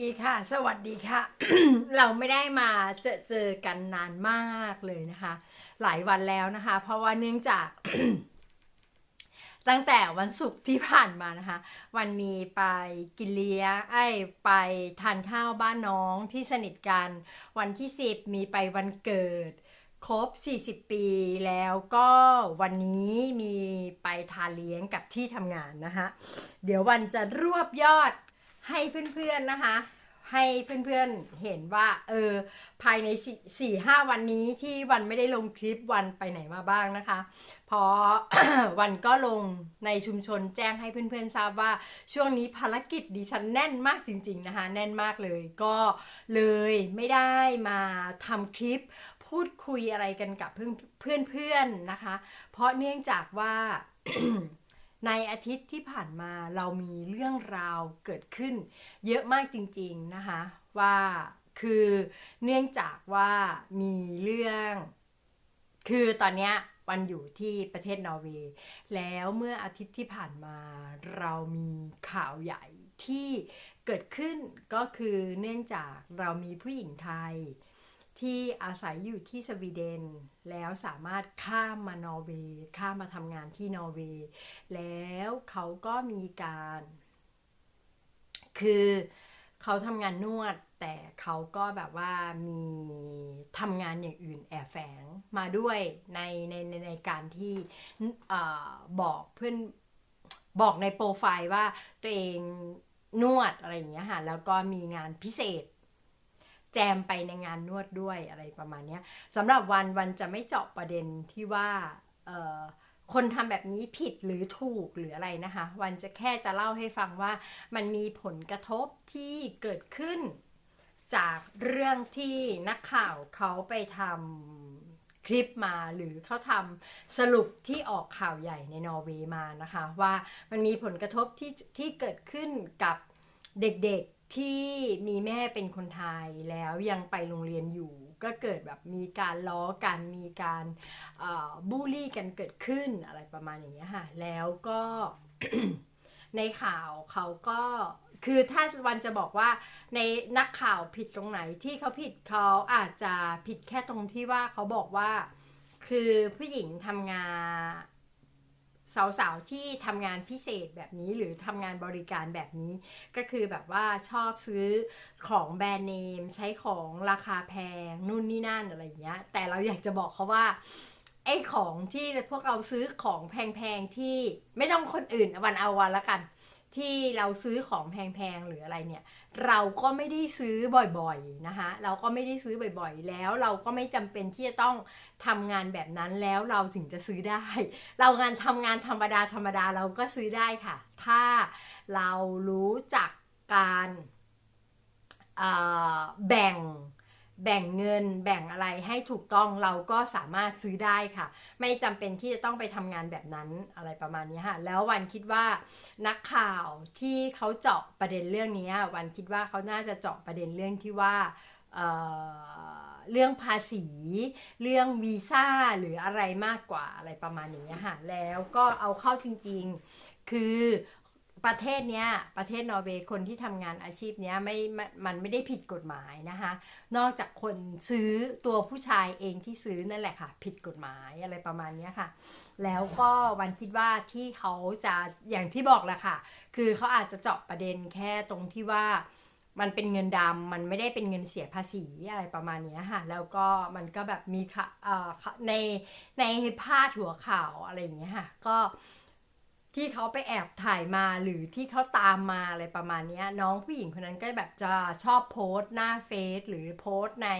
ดีค่ะ สวัสดีค่ะ เราไม่ได้มาเจอเจอกันนานมากเลยนะคะ หลายวันแล้วนะคะ เพราะว่าเนื่องจาก ตั้งแต่วันศุกร์ที่ผ่านมานะคะ วันมีไปกินเลี้ยงไอ้ไปทานข้าวบ้านน้องที่สนิทกัน วันที่ 10 มีไปวันเกิด ครบ 40 ปีแล้วก็วันนี้มีไปทานเลี้ยงกับที่ทำงานนะคะ เดี๋ยววันจะรวบยอด ให้เพื่อนๆนะคะ ให้เพื่อนๆเห็นว่าเออภายในสี่ห้าวันนี้ที่วันไม่ได้ลงคลิปวันไปไหนมาบ้างนะคะ พอวันก็ลงในชุมชนแจ้งให้เพื่อนๆทราบว่าช่วงนี้ภารกิจดิฉันแน่นมากจริง ๆนะคะ แน่นมากเลยก็เลยไม่ได้มาทำคลิปพูดคุยอะไรกันกับเพื่อนเพื่อนๆนะคะ เพราะเนื่องจากว่า ในอาทิตย์ที่ผ่านมาเรามีเรื่องราวเกิดขึ้น เยอะมากจริงๆนะคะว่าคือเนื่องจากว่ามีเรื่อง คือตอนนี้วันอยู่ที่ประเทศนอร์เวย์แล้วเมื่ออาทิตย์ที่ผ่านมาเรามีข่าวใหญ่ที่เกิดขึ้นก็คือเนื่องจากเรามีผู้หญิงไทย ที่อาศัยอยู่ที่สวีเดน แล้วสามารถข้ามมานอร์เวย์ข้ามมาทำงานที่นอร์เวย์แล้วเขาก็มีการ คือเขาทำงานนวด แต่เขาก็แบบว่ามีทำงานอย่างอื่นแอบแฝงมาด้วยในในในในการที่อบอกเพื่อนบอกในโปรไฟล์ว่าตัวเองนวดอะไรอย่างเงี้ยค่ะแล้วก็มีงานพิเศษ แจมไปในงานนวดด้วยอะไรประมาณนี้สำหรับวันวันจะไม่เจาะประเด็นที่ว่าคนทำแบบนี้ผิดหรือถูกหรืออะไรนะคะ วันจะแค่จะเล่าให้ฟังว่ามันมีผลกระทบที่เกิดขึ้น จากเรื่องที่นักข่าวเขาไปทำคลิปมาหรือเขาทำสรุปที่ออกข่าวใหญ่ในนอร์เวย์มานะคะ ว่ามันมีผลกระทบที่ที่เกิดขึ้นกับเด็กๆ ที่มีแม่เป็นคนไทยแล้วยังไปโรงเรียนอยู่ ก็เกิดแบบมีการล้อกันมีการบูลลี่กันเกิดขึ้นอะไรประมาณอย่างเงี้ยค่ะแล้วก็ในข่าวเขาก็คือถ้าวันจะบอกว่าในนักข่าวผิดตรงไหนที่เขาผิดเขาอาจจะผิดแค่ตรงที่ว่าเขาบอกว่า คือผู้หญิงทำงาน สาวๆที่ทำงานพิเศษแบบนี้หรือทำงานบริการแบบนี้ ก็คือแบบว่าชอบซื้อของแบรนด์เนม ใช้ของราคาแพงนู่นนี่นั่นอะไรอย่างเงี้ยแต่เราอยากจะบอกเขาว่าไอ้ของที่พวกเราซื้อของแพงๆที่ไม่ต้องคนอื่นวันเอาวันละกัน ที่เราซื้อของแพงๆหรืออะไรเนี่ย เราก็ไม่ได้ซื้อบ่อยๆนะคะเราก็ไม่ได้ซื้อบ่อยๆ แล้วเราก็ไม่จำเป็นที่จะต้องทำงานแบบนั้นแล้วเราถึงจะซื้อได้ เรางานทำงานธรรมดาธรรมดาเราก็ซื้อได้ค่ะ ถ้าเรารู้จักการแบ่ง แบ่งเงินแบ่งอะไรให้ถูกต้องเราก็สามารถซื้อได้ค่ะ ไม่จำเป็นที่จะต้องไปทำงานแบบนั้นอะไรประมาณนี้ค่ะ แล้ววันคิดว่านักข่าวที่เขาเจาะประเด็นเรื่องนี้วันคิดว่าเขาน่าจะเจาะประเด็นเรื่องที่ว่าเเรื่องภาษี เรื่องวีซ่าหรืออะไรมากกว่าอะไรประมาณอย่างนี้ค่ะแล้วก็เอาเข้าจริงๆ คือ ประเทศเนี้ยประเทศนอร์เวย์คนที่ทำงานอาชีพเนี้ยไม่ไม่มันไม่ได้ผิดกฎหมายนะคะ นอกจากคนซื้อตัวผู้ชายเองที่ซื้อนั่นแหละค่ะ ผิดกฎหมายอะไรประมาณนี้ค่ะ แล้วก็วันคิดว่าที่เขาจะอย่างที่บอกแหละค่ะ คือเขาอาจจะเจาะประเด็นแค่ตรงที่ว่ามันเป็นเงินดำมันไม่ได้เป็นเงินเสียภาษีอะไรประมาณนี้ค่ะ แล้วก็มันก็แบบมีค่ะเอ่อในในพาดหัวข่าวอะไรอย่างเงี้ยค่ะ ก็ ที่เขาไปแอบถ่ายมาหรือที่เขาตามมาอะไรประมาณนี้น้องผู้หญิงคนนั้นก็แบบจะชอบโพสต์หน้าเฟซหรือโพสต์ใน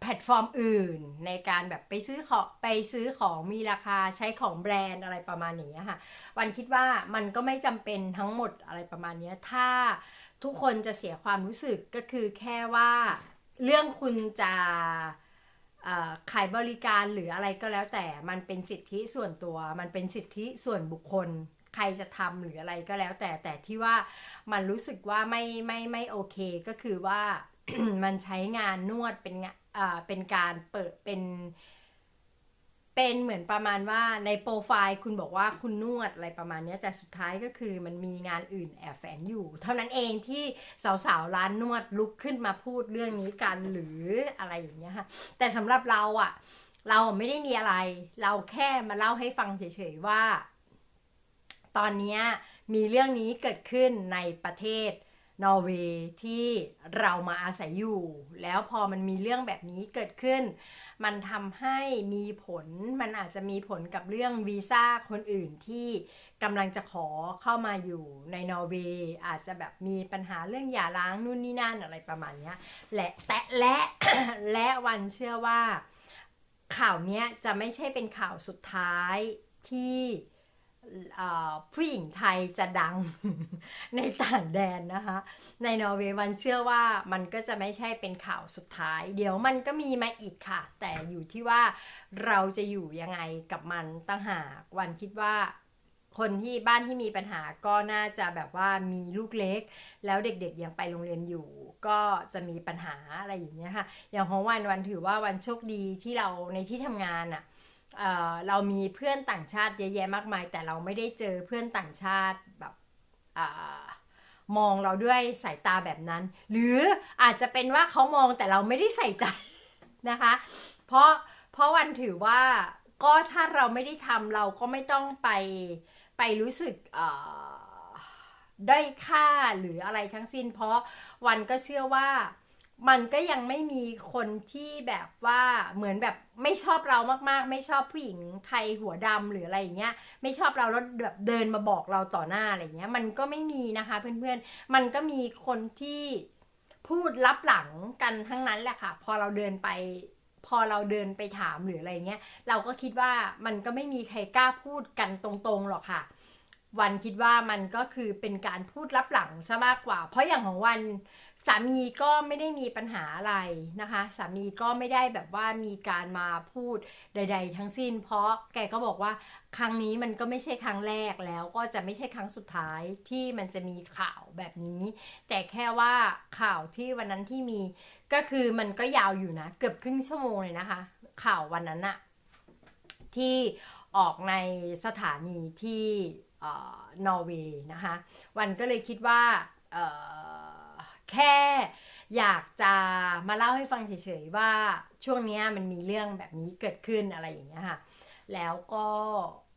แพลตฟอร์มอื่นในการแบบไปซื้อของไปซื้อของมีราคาใช้ของแบรนด์อะไรประมาณอย่างเงี้ยค่ะ วันคิดว่ามันก็ไม่จำเป็นทั้งหมดอะไรประมาณนี้ถ้าทุกคนจะเสียความรู้สึกก็คือแค่ว่าเรื่องคุณจะ ขายบริการหรืออะไรก็แล้วแต่มันเป็นสิทธิส่วนตัว มันเป็นสิทธิส่วนบุคคล ใครจะทำหรืออะไรก็แล้วแต่แต่ที่ว่ามันรู้สึกว่าไม่ไม่ไม่โอเคก็คือว่ามันใช้งานนวดเป็นงานอ่าเป็นการเปิดเป็น เป็นเหมือนประมาณว่าในโปรไฟล์คุณบอกว่าคุณนวดอะไรประมาณนี้แต่สุดท้ายก็คือมันมีงานอื่นแอบแฝงอยู่ เท่านั้นเองที่สาวๆร้านนวดลุกขึ้นมาพูดเรื่องนี้กันหรืออะไรอย่างเงี้ยค่ะแต่สำหรับเราอะเราไม่ได้มีอะไร เราแค่มาเล่าให้ฟังเฉยๆว่า ตอนนี้มีเรื่องนี้เกิดขึ้นในประเทศ นอร์เวย์ที่เรามาอาศัยอยู่ แล้วพอมันมีเรื่องแบบนี้เกิดขึ้น มันทำให้มีผลมันอาจจะมีผลกับเรื่องวีซ่าคนอื่นที่กำลังจะขอเข้ามาอยู่ในนอร์เวย์อาจจะแบบมีปัญหาเรื่องหย่าร้างนู่นนี่นั่นอะไรประมาณนี้และแต่และและวันเชื่อว่า ข่าวนี้จะไม่ใช่เป็นข่าวสุดท้ายที่ ผู้หญิงไทยจะดังในต่างแดนนะคะ ในนอร์เวย์วันเชื่อว่ามันก็จะไม่ใช่เป็นข่าวสุดท้าย เดี๋ยวมันก็มีมาอีกค่ะ แต่อยู่ที่ว่าเราจะอยู่ยังไงกับมันตั้งหากวันคิดว่าคนที่บ้านที่มีปัญหาก็น่าจะแบบว่ามีลูกเล็ก แล้วเด็กๆยังไปโรงเรียนอยู่ ก็จะมีปัญหาอะไรอย่างเงี้ยค่ะ อย่างของวันวันถือว่าวันโชคดีที่เราในที่ทำงานอะ่ะ เเรามีเพื่อนต่างชาติเยอะแยะมากมาย แต่เราไม่ได้เจอเพื่อนต่างชาติแบบอมองเราด้วยสายตาแบบนั้น หรืออาจจะเป็นว่าเขามองแต่เราไม่ได้ใส่ใจนะคะ เพราะเพราะวันถือว่าก็ถ้าเราไม่ได้ทำเราก็ไม่ต้องไปไปรู้สึกเอ่อด้อยค่าหรืออะไรทั้งสิ้น เพราะวันก็เชื่อว่า มันก็ยังไม่มีคนที่แบบว่าเหมือนแบบไม่ชอบเรามากๆ ไม่ชอบผู้หญิงไทยหัวดำหรืออะไรอย่างเงี้ย ไม่ชอบเราแล้วแบบเดินมาบอกเราต่อหน้าอะไรเงี้ย มันก็ไม่มีนะคะ เพื่อนๆ มันก็มีคนที่พูดลับหลังกันทั้งนั้นแหละค่ะ พอเราเดินไป พอเราเดินไปถามหรืออะไรเงี้ย เราก็คิดว่ามันก็ไม่มีใครกล้าพูดกันตรงๆหรอกค่ะ วันคิดว่ามันก็คือเป็นการพูดลับหลังซะมากกว่า เพราะอย่างของวัน สามีก็ไม่ได้มีปัญหาอะไรนะคะ สามีก็ไม่ได้แบบว่ามีการมาพูดใด ๆ ทั้งสิ้น เพราะแกก็บอกว่าครั้งนี้มันก็ไม่ใช่ครั้งแรกแล้วก็จะไม่ใช่ครั้งสุดท้ายที่มันจะมีข่าวแบบนี้ แต่แค่ว่าข่าวที่วันนั้นที่มีก็คือมันก็ยาวอยู่นะ เกือบครึ่งชั่วโมงเลยนะคะ ข่าววันนั้นอะที่ออกในสถานีที่นอร์เวย์นะคะ วันก็เลยคิดว่า แค่อยากจะมาเล่าให้ฟังเฉยๆว่าช่วงนี้มันมีเรื่องแบบนี้เกิดขึ้นอะไรอย่างเงี้ยค่ะ แล้วก็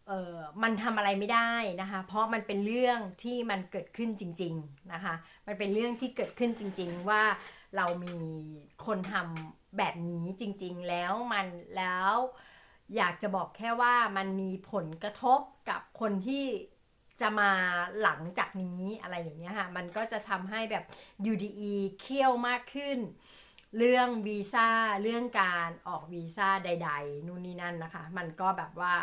เออมันทำอะไรไม่ได้นะคะ เพราะมันเป็นเรื่องที่มันเกิดขึ้นจริง ๆนะคะ มันเป็นเรื่องที่เกิดขึ้นจริง ๆ ว่าเรามีคนทำแบบนี้จริง ๆ แล้วมันแล้วอยากจะบอกแค่ว่ามันมีผลกระทบกับคนที่ จะมาหลังจากนี้อะไรอย่างเงี้ยค่ะ มันก็จะทำให้แบบ UDE เคี่ยวมากขึ้น เรื่องวีซ่าเรื่องการออกวีซ่าใด ๆ นู่นนี่นั่นนะคะ มันก็แบบว่า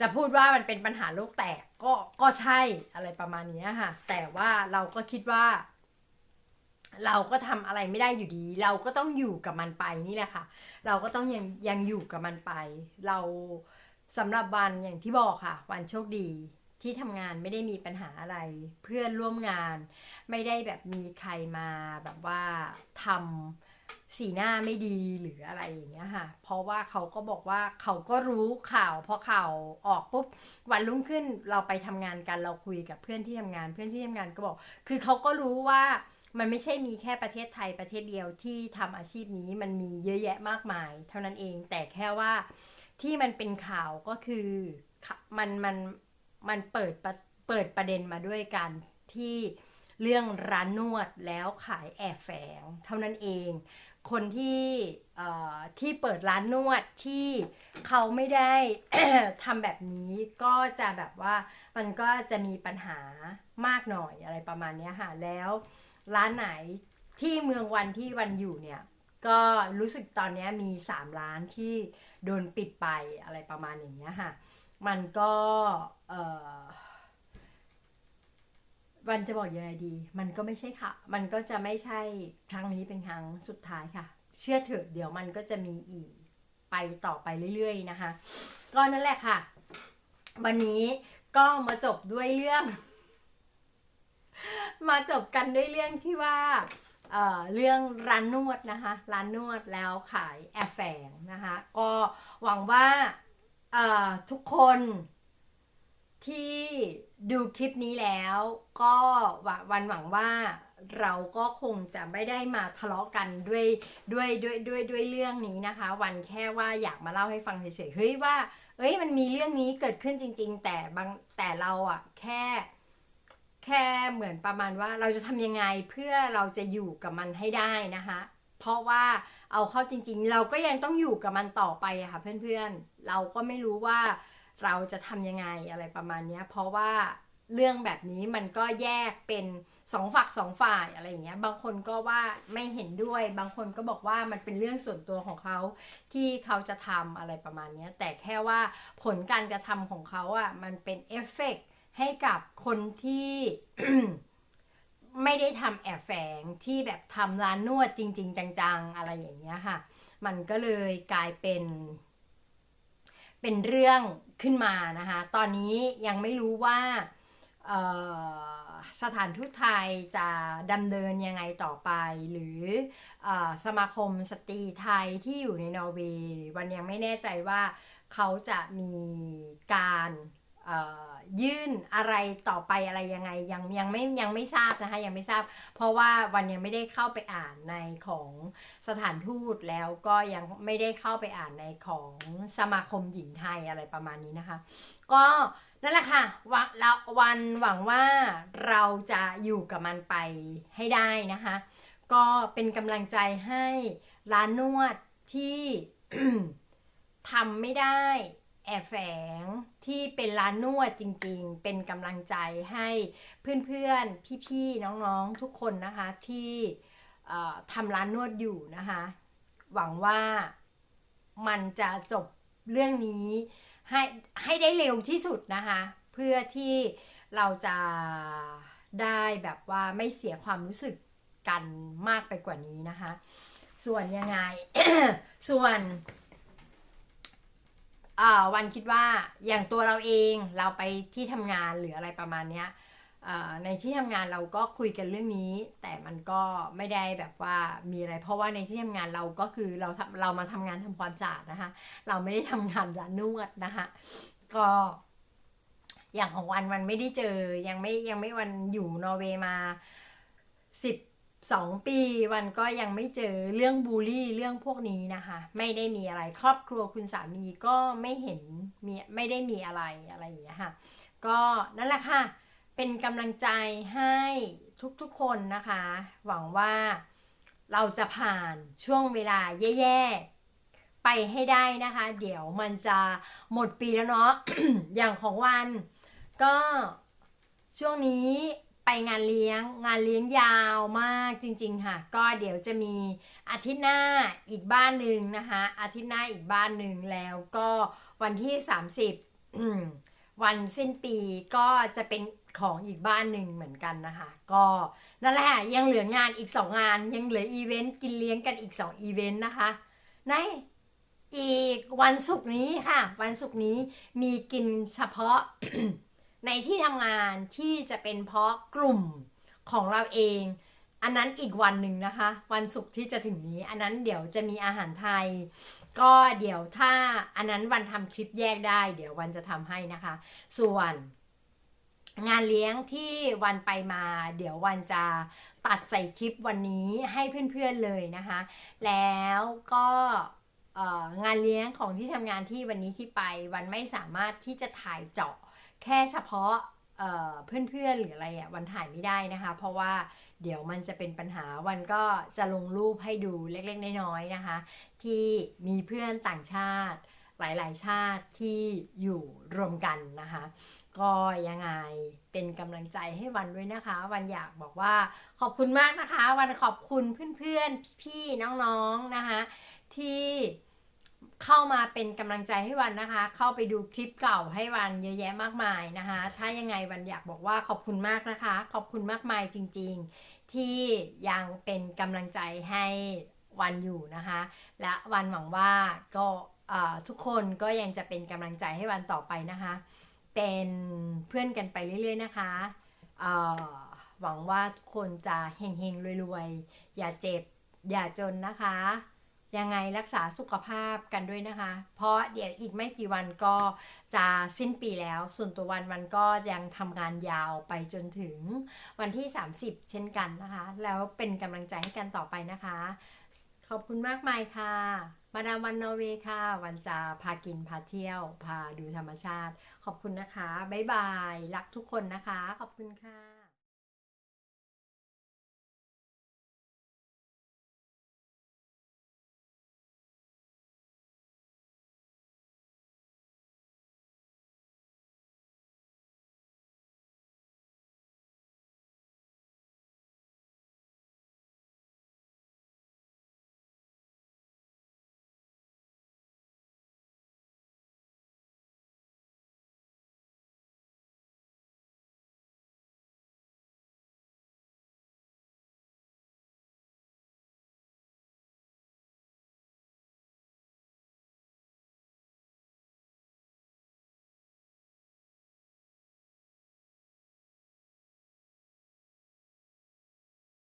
จะพูดว่ามันเป็นปัญหาโลกแตกก็ก็ใช่อะไรประมาณนี้ค่ะ แต่ว่าเราก็คิดว่า เราก็ทำอะไรไม่ได้อยู่ดี เราก็ต้องอยู่กับมันไปนี่แหละค่ะ เราก็ต้องยังยังอยู่กับมันไป เราสำหรับวันอย่างที่บอกค่ะ วันโชคดี ที่ทำงานไม่ได้มีปัญหาอะไรเพื่อนร่วมงาน ไม่ได้แบบมีใครมาแบบว่าทำสีหน้าไม่ดีหรืออะไรอย่างเงี้ยค่ะ เพราะว่าเขาก็บอกว่าเขาก็รู้ข่าวพอข่าวออกปุ๊บวันรุ่งขึ้นเราไปทำงานกันเราคุยกับเพื่อนที่ทำงาน เพื่อนที่ทำงานก็บอก คือเขาก็รู้ว่ามันไม่ใช่มีแค่ประเทศไทยประเทศเดียวที่ทำอาชีพนี้มันมีเยอะแยะมากมาย เท่านั้นเองแต่แค่ว่าที่มันเป็นข่าวก็คือมันมัน มันเปิดเปิดประเด็นมาด้วยกันที่เรื่องร้านนวดแล้วขายแอบแฝง เท่านั้นเอง คนที่ที่เปิดร้านนวดที่เขาไม่ได้ทำแบบนี้ก็จะแบบว่ามันก็จะมีปัญหามากหน่อยอะไรประมาณนี้ค่ะแล้วร้านไหนที่เมืองวันที่วันอยู่เนี่ยก็รู้สึกตอนนี้มี 3 ร้านที่โดนปิดไปอะไรประมาณอย่างเงี้ยค่ะ มันก็เออวันจะบอกยังไงดี มันก็ไม่ใช่ค่ะ มันก็จะไม่ใช่ครั้งนี้เป็นครั้งสุดท้ายค่ะ เชื่อเถอะเดี๋ยวมันก็จะมีอีกไปต่อไปเรื่อยๆนะคะ ก็นั่นแหละค่ะ วันนี้ก็มาจบด้วยเรื่อง มาจบกันด้วยเรื่องที่ว่าเเรื่องร้านนวดนะคะ ร้านนวดแล้วขายแอบแฝงนะคะ ก็หวังว่า ทุกคนที่ดูคลิปนี้แล้ว ก็หวังวันหวังว่าเราก็คงจะไม่ได้มาทะเลาะกันด้วยด้วยด้วยด้วยด้วยเรื่องนี้นะคะ วันแค่ว่าอยากมาเล่าให้ฟังเฉยๆเฮ้ยว่าเอ้ยมันมีเรื่องนี้เกิดขึ้นจริง ๆ แต่บางแต่เราอะแค่ แค่เหมือนประมาณว่าเราจะทำยังไงเพื่อเราจะอยู่กับมันให้ได้นะคะ เพราะว่าเอาเข้าจริง ๆ เราก็ยังต้องอยู่กับมันต่อไปอะค่ะเพื่อนๆ เราก็ไม่รู้ว่าเราจะทำยังไงอะไรประมาณนี้เพราะว่าเรื่องแบบนี้มันก็แยกเป็นสองฝักสองฝ่ายอะไรอย่างเงี้ย บางคนก็ว่าไม่เห็นด้วย บางคนก็บอกว่ามันเป็นเรื่องส่วนตัวของเขาที่เขาจะทำอะไรประมาณนี้แต่แค่ว่าผลการกระทำของเขาอะมันเป็นเอฟเฟกต์ให้กับคนที่ ไม่ได้ทำแอบแฝงที่แบบทำร้านนวดจริง ๆ จังๆ อะไรอย่างเงี้ยค่ะ มันก็เลยกลายเป็น เป็นเรื่องขึ้นมานะคะ ตอนนี้ยังไม่รู้ว่าสถานทูตไทยจะดำเนินยังไงต่อไป หรืออสมาคมสตรีไทยที่อยู่ในนอร์เวย์วันยังไม่แน่ใจว่าเขาจะมีการ ยื่นอะไรต่อไปอะไรยังไงยังยังไม่ยังไม่ทราบนะคะยังไม่ทราบ เพราะว่าวันยังไม่ได้เข้าไปอ่านในของสถานทูตแล้วก็ยังไม่ได้เข้าไปอ่านในของสมาคมหญิงไทยอะไรประมาณนี้นะคะ ก็นั่นแหละค่ะวันเราวันหวังว่าเราจะอยู่กับมันไปให้ได้นะคะ ก็เป็นกำลังใจให้ร้านนวดที่ทำไม่ได้ แอบแฝงที่เป็นร้านนวดจริงๆ เป็นกำลังใจให้เพื่อนๆ พี่ๆ น้องๆ ทุกคนนะคะที่ทำร้านนวดอยู่นะคะ หวังว่ามันจะจบเรื่องนี้ให้ให้ได้เร็วที่สุดนะคะ เพื่อที่เราจะได้แบบว่าไม่เสียความรู้สึกกันมากไปกว่านี้นะคะ ส่วนยังไงส่วน วันคิดว่าอย่างตัวเราเองเราไปที่ทำงานหรืออะไรประมาณเนี้ยในที่ทำงานเราก็คุยกันเรื่องนี้ แต่มันก็ไม่ได้แบบว่ามีอะไร เพราะว่าในที่ทำงานเราก็คือเราเรามาทำงานทำความสะอาดนะคะ เราไม่ได้ทำงานร้านนวดนะคะก็อย่างของวันวันไม่ได้เจอยังไม่ยังไม่วันอยู่นอร์เวย์มาสิบ สองปีวันก็ยังไม่เจอเรื่องบูลลี่เรื่องพวกนี้นะคะ ไม่ได้มีอะไรครอบครัวคุณสามีก็ไม่เห็นมีไม่ได้มีอะไรอะไรอย่างเงี้ยค่ะ ก็นั่นแหละค่ะ เป็นกำลังใจให้ทุกๆคนนะคะ หวังว่าเราจะผ่านช่วงเวลาแย่ๆ ไปให้ได้นะคะ เดี๋ยวมันจะหมดปีแล้วเนาะอย่างของวันก็ช่วงนี้ ไปงานเลี้ยงงานเลี้ยงยาวมากจริงๆค่ะ ก็เดี๋ยวจะมีอาทิตย์หน้าอีกบ้านหนึ่งนะคะ อาทิตย์หน้าอีกบ้านหนึ่งแล้วก็วันที่ 30 วันสิ้นปีก็จะเป็นของอีกบ้านหนึ่งเหมือนกันนะคะ ก็นั่นแหละยังเหลืองานอีก 2 งาน ยังเหลืออีเวนต์กินเลี้ยงกันอีก 2 อีเวนต์นะคะในอีกวันศุกร์นี้ค่ะ วันศุกร์นี้มีกินเฉพาะ ในที่ทำงานที่จะเป็นเพราะกลุ่มของเราเอง อันนั้นอีกวันหนึ่งนะคะ วันศุกร์ที่จะถึงนี้ อันนั้นเดี๋ยวจะมีอาหารไทย ก็เดี๋ยวถ้าอันนั้นวันทำคลิปแยกได้ เดี๋ยววันจะทำให้นะคะ ส่วนงานเลี้ยงที่วันไปมา เดี๋ยววันจะตัดใส่คลิปวันนี้ให้เพื่อนๆเลยนะคะ แล้วก็งานเลี้ยงของที่ทำงานที่วันนี้ที่ไป วันไม่สามารถที่จะถ่ายเจาะ แค่เฉพาะเอ่อเพื่อนๆหรืออะไรอะวันถ่ายไม่ได้นะคะ เพราะว่าเดี๋ยวมันจะเป็นปัญหาวันก็จะลงรูปให้ดูเล็กๆน้อยๆนะคะ ที่มีเพื่อนต่างชาติหลายๆ ชาติที่อยู่รวมกันนะคะ ก็ยังไงเป็นกำลังใจให้วันด้วยนะคะ วันอยากบอกว่าขอบคุณมากนะคะ วันขอบคุณเพื่อนๆพี่ๆน้องๆนะคะ ที่ เข้ามาเป็นกำลังใจให้วันนะคะ เข้าไปดูคลิปเก่าให้วันเยอะแยะมากมายนะคะ ถ้ายังไงวันอยากบอกว่าขอบคุณมากนะคะ ขอบคุณมากมายจริง ๆ ที่ยังเป็นกำลังใจให้วันอยู่นะคะ และวันหวังว่าก็ทุกคนก็ยังจะเป็นกำลังใจให้วันต่อไปนะคะ เป็นเพื่อนกันไปเรื่อยๆนะคะหวังว่าทุกคนจะเฮงๆรวยๆอย่าเจ็บอย่าจนนะคะ ยังไงรักษาสุขภาพกันด้วยนะคะ เพราะเดี๋ยวอีกไม่กี่วันก็จะสิ้นปีแล้ว ส่วนตัววันมันก็ยังทำงานยาวไปจนถึงวันที่ 30 เช่นกันนะคะ แล้วเป็นกำลังใจให้กันต่อไปนะคะ ขอบคุณมากมายค่ะ มาดามวันนอร์เวย์ค่ะ วันจะพากินพาเที่ยว พาดูธรรมชาติ ขอบคุณนะคะ บ๊ายบาย รักทุกคนนะคะ ขอบคุณค่ะ